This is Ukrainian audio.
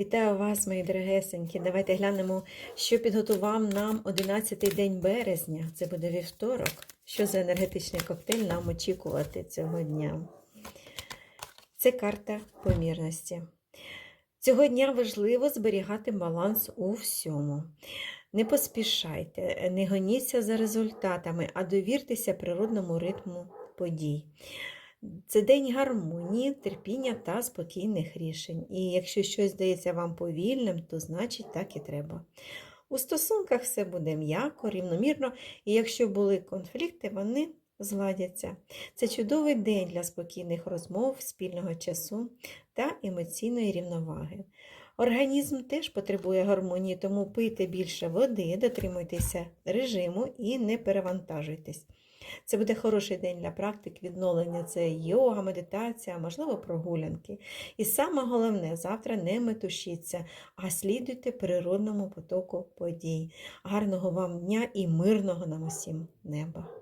Вітаю вас, мої дорогесенькі. Давайте глянемо, що підготував нам 11-й день березня. Це буде вівторок. Що за енергетичний коктейль нам очікувати цього дня? Це карта помірності. Цього дня важливо зберігати баланс у всьому. Не поспішайте, не гоніться за результатами, а довіртеся природному ритму подій. Це день гармонії, терпіння та спокійних рішень. І якщо щось здається вам повільним, то значить так і треба. У стосунках все буде м'яко, рівномірно, і якщо були конфлікти, вони зладяться. Це чудовий день для спокійних розмов, спільного часу та емоційної рівноваги. Організм теж потребує гармонії, тому пийте більше води, дотримуйтеся режиму і не перевантажуйтесь. Це буде хороший день для практик відновлення. Це йога, медитація, можливо, прогулянки. І саме головне, завтра не метушіться, а слідуйте природному потоку подій. Гарного вам дня і мирного нам усім неба!